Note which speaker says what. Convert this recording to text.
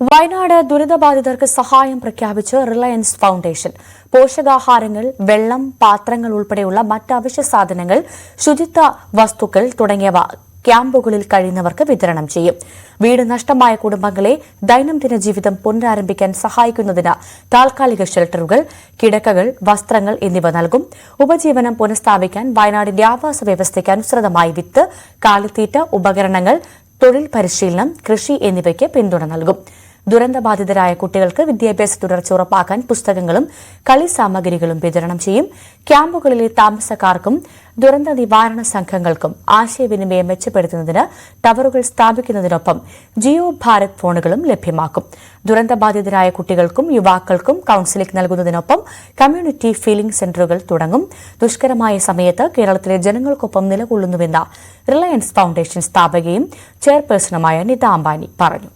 Speaker 1: വയനാട് ദുരിതബാധിതർക്ക് സഹായം പ്രഖ്യാപിച്ച് Reliance foundation. പോഷകാഹാരങ്ങൾ വെള്ളം പാത്രങ്ങൾ ഉൾപ്പെടെയുള്ള മറ്റ് അവശ്യ സാധനങ്ങൾ ശുചിത്വ വസ്തുക്കൾ തുടങ്ങിയവ ക്യാമ്പുകളിൽ കഴിയുന്നവർക്ക് വിതരണം ചെയ്യും. വീട് നഷ്ടമായ കുടുംബങ്ങളെ ദൈനംദിന ജീവിതം പുനരാരംഭിക്കാൻ സഹായിക്കുന്നതിന് താൽക്കാലിക ഷെൽട്ടറുകൾ കിടക്കകൾ വസ്ത്രങ്ങൾ എന്നിവ നൽകും. ഉപജീവനം പുനഃസ്ഥാപിക്കാൻ വയനാടിന്റെ ആവാസ വ്യവസ്ഥയ്ക്ക് അനുസൃതമായി വിത്ത് കാലിത്തീറ്റ ഉപകരണങ്ങൾ തൊഴിൽ പരിശീലനം കൃഷി എന്നിവയ്ക്ക് പിന്തുണ നൽകും. ദുരന്തബാധിതരായ കുട്ടികൾക്ക് വിദ്യാഭ്യാസ തുടർച്ച ഉറപ്പാക്കാൻ പുസ്തകങ്ങളും കളി സാമഗ്രികളും വിതരണം ചെയ്യും. ക്യാമ്പുകളിലെ താമസക്കാർക്കും ദുരന്ത നിവാരണ സംഘങ്ങൾക്കും ആശയവിനിമയം മെച്ചപ്പെടുത്തുന്നതിന് ടവറുകൾ സ്ഥാപിക്കുന്നതിനൊപ്പം ജിയോ ഭാരത് ഫോണുകളും ലഭ്യമാക്കും. ദുരന്തബാധിതരായ കുട്ടികൾക്കും യുവാക്കൾക്കും കൌൺസിലിംഗ് നൽകുന്നതിനൊപ്പം കമ്മ്യൂണിറ്റി ഫീലിംഗ് സെന്ററുകൾ തുടങ്ങും. ദുഷ്കരമായ സമയത്ത് കേരളത്തിലെ ജനങ്ങൾക്കൊപ്പം നിലകൊള്ളുന്നുവെന്ന് റിലയൻസ് ഫൗണ്ടേഷൻ സ്ഥാപകയും ചെയർപേഴ്സണുമായ നിത അംബാനി പറഞ്ഞു.